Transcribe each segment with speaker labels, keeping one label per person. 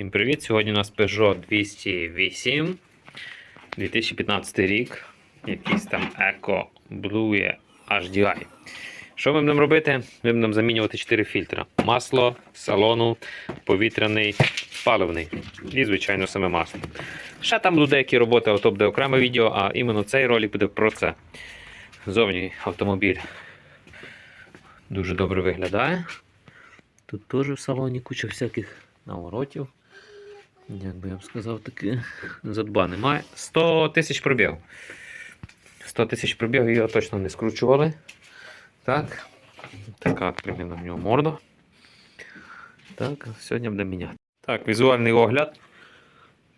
Speaker 1: Всім привіт! Сьогодні у нас Peugeot 208 2015 рік. Якийсь там Eco Blue HDI. Що ми будемо робити? Ми будемо замінювати 4 фільтри: масло, салону, повітряний, паливний і, звичайно, саме масло. Ще там будуть деякі роботи, але то буде окреме відео, а іменно цей ролик буде про це. Зовні автомобіль дуже добре виглядає. Тут теж в салоні куча всяких наворотів. Як би я б сказав, таке задбане. Має 100 тисяч пробіг. 100 тисяч пробіг його точно не скручували. Так. Така примірно в нього морда. Так, сьогодні будемо міняти. Так, візуальний огляд.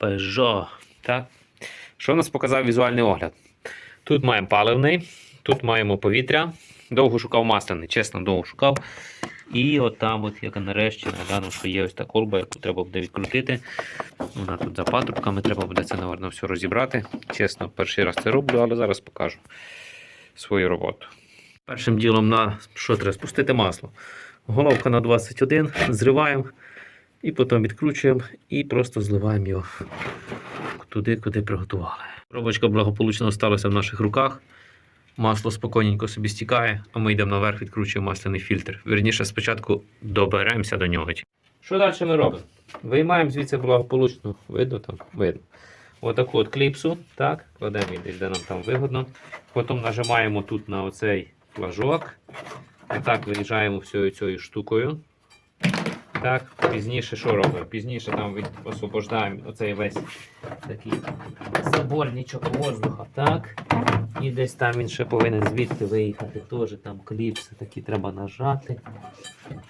Speaker 1: Peugeot. Так. Що нас показав візуальний огляд? Тут маємо паливний, тут маємо повітря. Довго шукав масляний, чесно, довго шукав. І от там, от, як нарешті, наглянув, що є ось та колба, яку треба буде відкрутити. Вона тут за патрубками, треба буде це, напевно, все розібрати. Чесно, перший раз це роблю, але зараз покажу свою роботу. Першим ділом на що треба спустити масло. Головка на 21, зриваємо і потім відкручуємо і просто зливаємо його туди, куди приготували. Робочка благополучно сталася в наших руках. Масло спокійненько собі стікає, а ми йдемо наверх, відкручуємо масляний фільтр. Вірніше, спочатку доберемося до нього. Що далі ми робимо? Виймаємо звідси благополучно, видно там? Видно. Отаку от кліпсу, так, кладемо її де нам там вигодно. Потім нажимаємо тут на оцей флажок. І так виїжджаємо всією цією штукою. Так, пізніше що робимо? Пізніше там освобождаємо оцей весь такий заборничок воздуха. Так. І десь там він ще повинен звідти виїхати. Теж там кліпси такі треба нажати.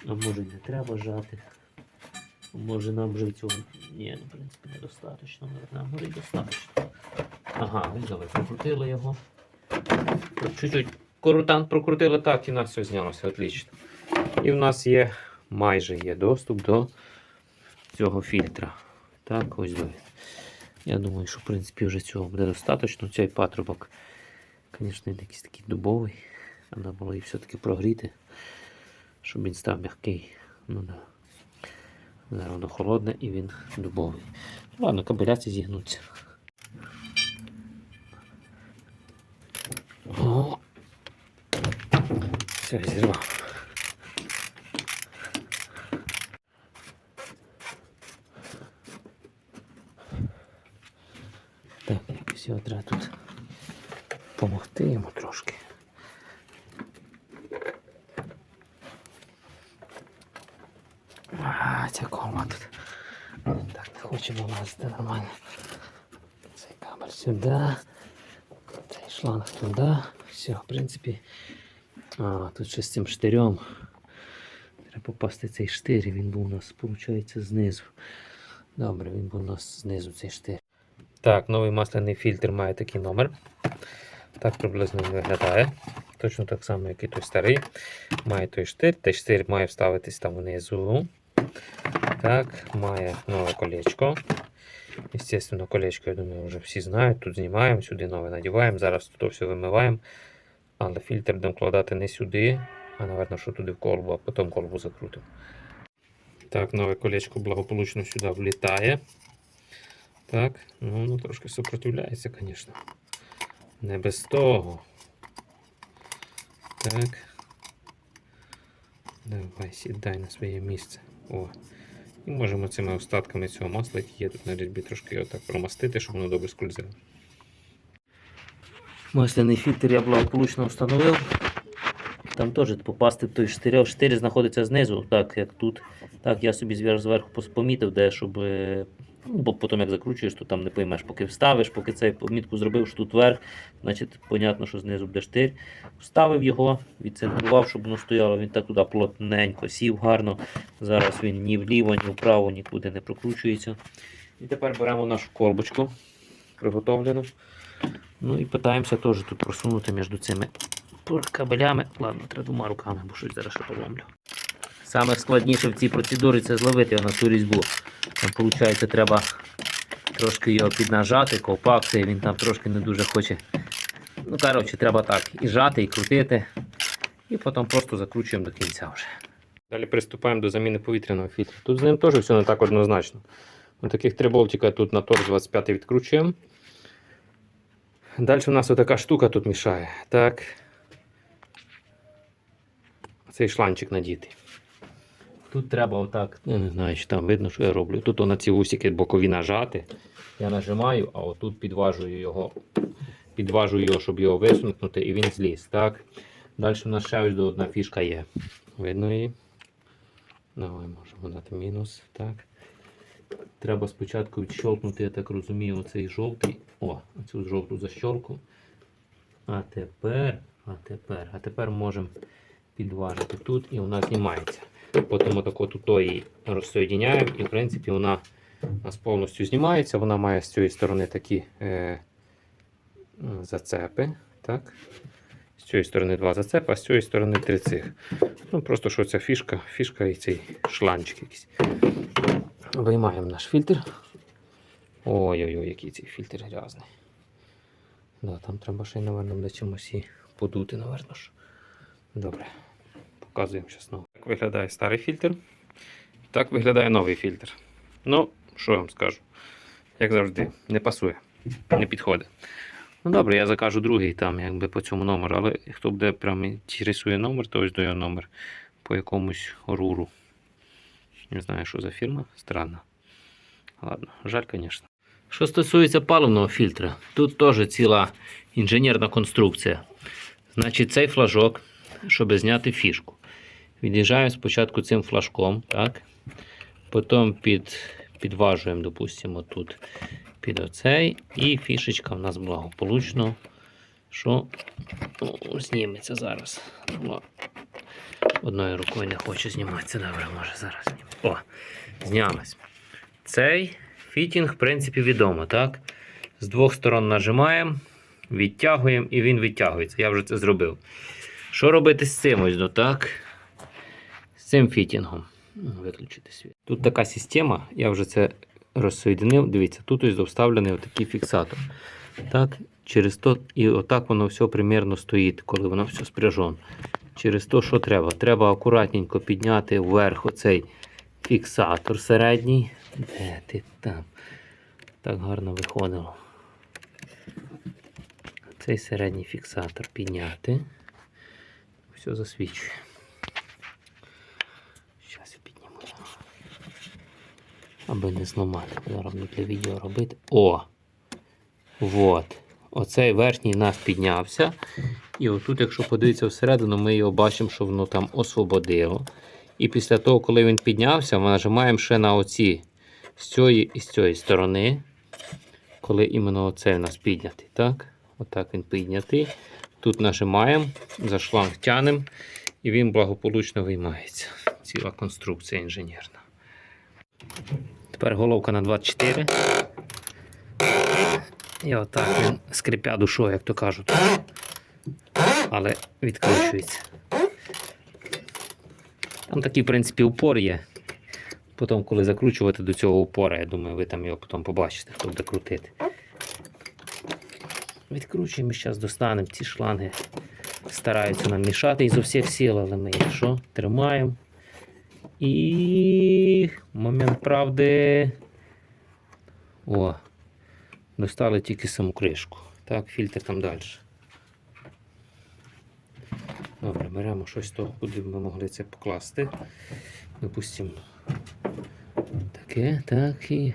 Speaker 1: А може не треба жати. Може нам вже цього. Ні, ну, в принципі, недостатньо. Нам й достатньо. Ага, взяли, прокрутили його. Чуть-чуть корутант прокрутили так, і нас все знялося. Отлично. І в нас є майже є доступ до цього фільтра. Так, ось ви. Я думаю, що в принципі вже цього буде достатньо. Цей патрубок, звісно, якийсь такий дубовий. Треба було і все-таки прогріти, щоб він став м'який. Ну да. Зараз воно холодне і він дубовий. Ну, Ладно, кабеляці зігнуться. О! Все, зірвав. Його треба тут допомогти йому трошки. А, ця кома тут. Так, не хочемо влазити нормально. Цей кабель сюди. Цей шланг туди. Все, в принципі. А, тут ще з цим штирем. Треба попасти цей штир, він був у нас, виходить, знизу. Добре, він був у нас знизу цей штир. Так, новий масляний фільтр має такий номер. Так приблизно він виглядає. Точно так само, як і той старий. Має той штир. Той штир має вставитись там внизу. Так, має нове колечко. Естественно, колечко, я думаю, вже всі знають. Тут знімаємо, сюди нове надіваємо. Зараз тут все вимиваємо. Але фільтр будемо вкладати не сюди, а, напевно, що туди в колбу, а потім колбу закрутимо. Так, нове колечко благополучно сюди влітає. Так, ну воно трошки сопротивляється, звісно. Не без того. Так. Давай, сідай на своє місце. О. І можемо цими остатками цього масла, які є тут на різьбі, трошки його так промастити, щоб воно добре скользило. Масляний фільтр я благополучно встановив. Там теж попасти в той штирь. Штир знаходиться знизу, так як тут. Так, я собі зверху помітив, де, щоб. Ну, бо потім як закручуєш, то там не поймеш. Поки вставиш, поки цей помітку зробив, що тут вверх, значить, понятно, що знизу буде штир. Вставив його, відцентрував, щоб воно стояло. Він так туди плотненько сів гарно. Зараз він ні вліво, ні вправо, нікуди не прокручується. І тепер беремо нашу колбочку приготовлену. Ну і питаємося теж тут просунути між цими кабелями. Ладно, треба двома руками, бо щось зараз ще поломлю. Саме складніше в цій процедурі це зловити на цю різьбу. Виходить, треба трошки його піднажати, ковпак, цей він там трошки не дуже хоче. Ну, коротше, треба так і жати, і крутити. І потім просто закручуємо до кінця вже. Далі приступаємо до заміни повітряного фільтра. Тут з ним теж все не так однозначно. Ось таких три болтика тут на торс 25 відкручуємо. Далі у нас отака штука тут мішає. Так. Цей шланчик надіти. Тут треба отак, я не знаю, чи там видно, що я роблю. Тут на ці усики бокові нажати. Я нажимаю, а отут підважую його, підважую його, щоб його висунути, і він зліз. Так. Далі у нас ще ось одна фішка є. Видно її. Давай можемо дати мінус. Так. Треба спочатку відщолкнути, я так розумію, оцей жовтий. О, оцю жовту защолку. А тепер, а тепер, а тепер можемо підважити тут і вона знімається. Потім отако тут її розсоєдиняємо і в принципі вона у нас повністю знімається. Вона має з цієї сторони такі е, зацепи. Так? З цієї сторони два зацепи, а з цієї сторони три цих. Ну, просто що ця фішка, фішка і цей шланчик якийсь. Виймаємо наш фільтр. Ой-ой-ой, який цей фільтр грязний. Да, там треба ще й, напевно, буде чимось і подути, напевно. Добре. Показуємо зараз новий. Так виглядає старий фільтр. Так виглядає новий фільтр. Ну, що я вам скажу? Як завжди, не пасує, не підходить. Ну добре, я закажу другий там, якби по цьому номеру, але хто буде прям інтересує номер, то ось його номер по якомусь руру. Не знаю, що за фірма. Странно. Ладно, жаль, звісно. Що стосується паливного фільтра, тут теж ціла інженерна конструкція. Значить, цей флажок, щоб зняти фішку. Від'їжджаємо спочатку цим флажком, так? Потім під, підважуємо, допустимо, тут під оцей. І фішечка в нас благополучно, що ну, зніметься зараз. Одною рукою не хоче зніматися. Добре, може зараз. О, знялась. Цей фітінг, в принципі, відомо, так? З двох сторон нажимаємо, відтягуємо і він відтягується. Я вже це зробив. Що робити з цим ось, ну, так? Цим фітінгом. Виключити світ. Тут така система, я вже це розсоєдинив. Дивіться, тут ось вставлений отакий фіксатор. Так, через то, і отак воно все примірно стоїть, коли воно все спряжено. Через то, що треба? Треба акуратненько підняти вверх оцей фіксатор середній. Де ти там? Так гарно виходило. Цей середній фіксатор підняти. Все засвічує. Зараз я підніму. його. Аби не зламати. Зараз буду для відео робити. О! Вот. Оцей верхній у нас піднявся. І отут, якщо подивитися всередину, ми його бачимо, що воно там освободило. І після того, коли він піднявся, ми нажимаємо ще на оці з цієї і з цієї сторони. Коли іменно оцей у нас піднятий. Так? Отак він піднятий. Тут нажимаємо, за шланг тянемо, і він благополучно виймається. Ціла конструкція інженерна. Тепер головка на 24. І отак він скрипя душою, як то кажуть. Але відкручується. Там такий, в принципі, упор є. Потім, коли закручувати до цього упора, я думаю, ви там його потім побачите, хто буде крутити. Відкручуємо зараз достанемо ці шланги. Стараються нам мішати із усіх сил, але ми їх що? Тримаємо. І момент правди. О, достали тільки саму кришку. Так, фільтр там далі. Добре, беремо щось того, куди ми могли це покласти. Допустимо. Таке, так і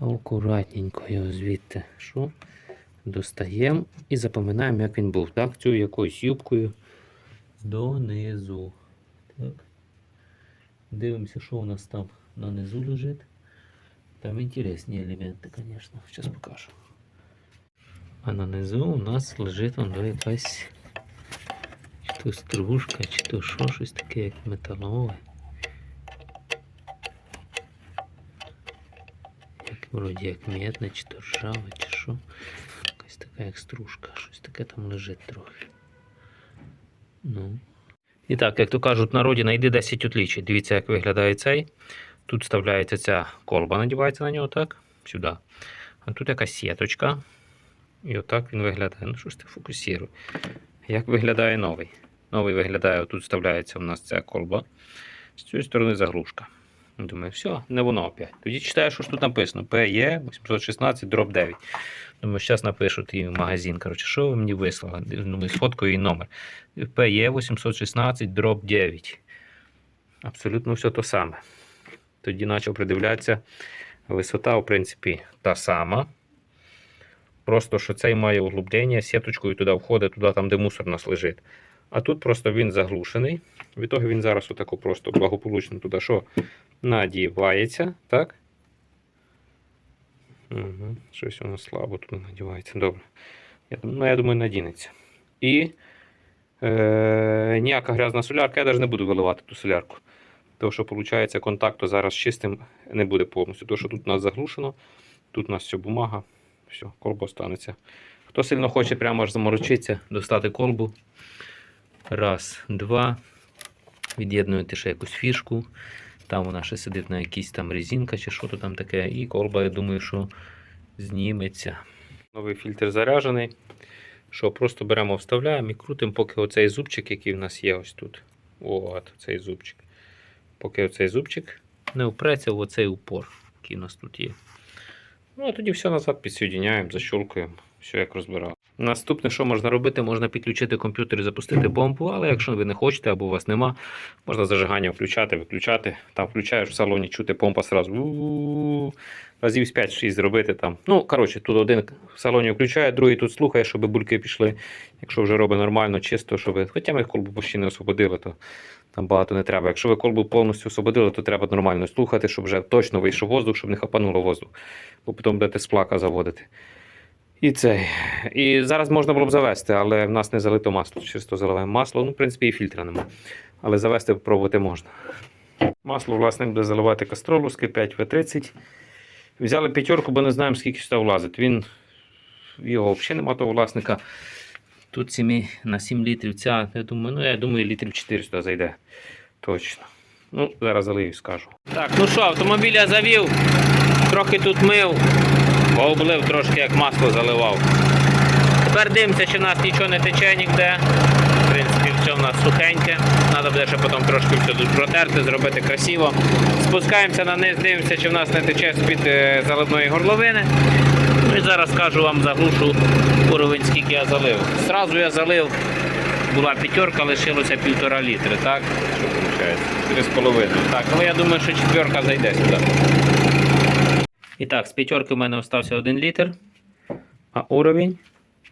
Speaker 1: акуратненько його звідти. Що? Достаємо і запам'ятаємо, як він був. Так, цю якоюсь юбкою донизу. Так. Дивимося, що у нас там нанизу лежить. Там інтересні елементи, звісно. Зараз покажу. А нанизу у нас лежить воно якась чи то стружка, чи то що, щось таке, як металове. Як вроді як медне, чи то ржаве, чи що. Якась така як стружка, щось таке там лежить трохи. Ну. І так, як то кажуть, народі найди 10 отлічень. Дивіться, як виглядає цей. Тут вставляється ця колба, надівається на нього, так? Сюди. А тут якась сіточка. І отак він виглядає. Ну що ж ти фокусірує? Як виглядає новий? Новий виглядає, тут вставляється у нас ця колба. З цієї сторони заглушка. Думаю, все, не воно опять. Тоді читаю, що ж тут написано. PE 816 дроб 9. Думаю, зараз напишуть і в магазин. Коротше, що ви мені вислали? Думаю, сфоткаю і номер. PE 816 дроб 9. Абсолютно все то саме. Тоді почав придивлятися. Висота, в принципі, та сама. Просто що цей має углублення, сіточкою туди входить, туди там, де мусор нас лежить. А тут просто він заглушений. Від того він зараз отако просто благополучно туди що надівається. Так? Угу. Щось воно слабо тут надівається. Добре. Я, ну, я думаю, надінеться. І е, ніяка грязна солярка, я навіть не буду виливати ту солярку. Тому що, виходить, контакту зараз чистим не буде повністю. Тому що тут у нас заглушено, тут у нас все бумага, все, колба останеться. Хто сильно хоче прямо аж заморочитися, достати колбу. Раз, два. Від'єднуєте ще якусь фішку. Там вона ще сидить на якійсь там резинка чи що то там таке. І колба, я думаю, що зніметься. Новий фільтр заряджений. Що просто беремо, вставляємо і крутимо, поки оцей зубчик, який в нас є ось тут. От, цей зубчик. Поки оцей зубчик не впреться в оцей упор, який у нас тут є. Ну, а тоді все назад підсоєдняємо, защолкуємо, все як розбирав. Наступне, що можна робити, можна підключити комп'ютер і запустити бомбу, але якщо ви не хочете або у вас нема, можна зажигання включати, виключати. Там включаєш в салоні, чути помпа сразу. Разів з 5-6 зробити там. Ну, коротше, тут один в салоні включає, другий тут слухає, щоб бульки пішли. Якщо вже робить нормально, чисто, щоб. Хоча ми колбу почти не освободили, то там багато не треба. Якщо ви колбу повністю освободили, то треба нормально слухати, щоб вже точно вийшов воздух, щоб не хапануло воздух. Бо потім будете з плака заводити. І цей. І зараз можна було б завести, але в нас не залито масло. Чисто заливаємо масло. Ну, в принципі, і фільтра нема. Але завести пробувати можна. Масло, власне, буде заливати кастролу з 5 В30. Взяли п'ятерку, бо не знаємо, скільки сюди влазить. Він його взагалі нема того власника. Тут 7, на 7 літрів ця, я думаю, ну я думаю, літрів 400 зайде. Точно. Ну, зараз залию скажу. Так, ну що, автомобіль я завів, трохи тут мив, облив трошки як масло заливав. Тепер дивимося, чи в нас нічого не тече ніде. В принципі, все в нас сухеньке. Треба буде ще потім трошки все тут протерти, зробити красиво. Спускаємося на низ, дивимося, чи в нас не тече з-під е, заливної горловини. Ну і зараз скажу вам заглушу уровень, скільки я залив. Зразу я залив, була п'ятерка, лишилося півтора літри, так? Що виходить? Три з половиною. Так, але я думаю, що четверка зайде сюди. І так, з п'ятерки в мене залишився один літр. А уровень?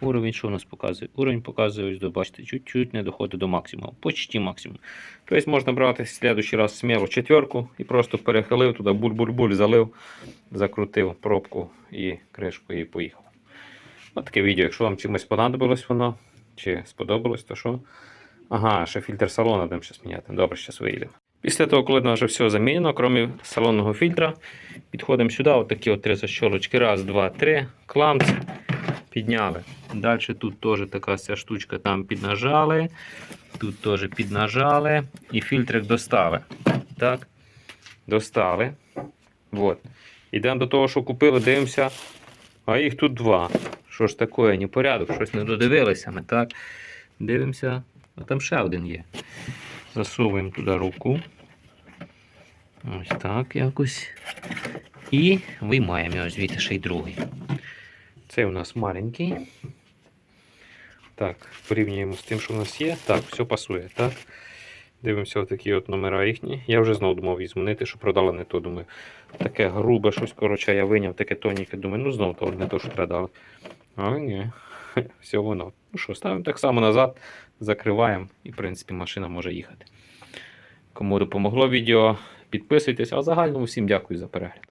Speaker 1: Уровень що у нас показує? Уровень показує, ось, бачите, чуть-чуть не доходить до максимуму. Почти максимум. Тобто можна брати в следующий раз сміло четверку і просто перехилив туди, буль-буль-буль, залив, закрутив пробку і кришку і поїхав. Ось таке відео. Якщо вам чимось понадобилось воно, чи сподобалось, то що? Ага, ще фільтр салону будемо зараз міняти. Добре, зараз виїдемо. Після того, коли в нас вже все замінено, крім салонного фільтра, підходимо сюди, от такі от три защолочки. Раз, два, три, кламці. Підняли. Далі тут теж така ця штучка там піднажали. Тут теж піднажали. І фільтрик достали. Так. Достали. Вот. Ідемо до того, що купили, дивимося. А їх тут два. Що ж таке, непорядок, щось не додивилися ми, так? Дивимося, а там ще один є. Засовуємо туди руку. Ось так якось. І виймаємо його звідти ще й другий. Цей у нас маленький. Так, порівнюємо з тим, що у нас є. Так, все пасує, так? Дивимося отакі от номера їхні. Я вже знову думав змінити, що продали не то. Думаю, таке грубе щось, коротше, я виняв, таке тоненьке. Думаю, ну знову то не то, що продали. Але ні, все воно. Ну що, ставимо так само назад, закриваємо і, в принципі, машина може їхати. Кому допомогло відео, підписуйтесь, а загальному всім дякую за перегляд.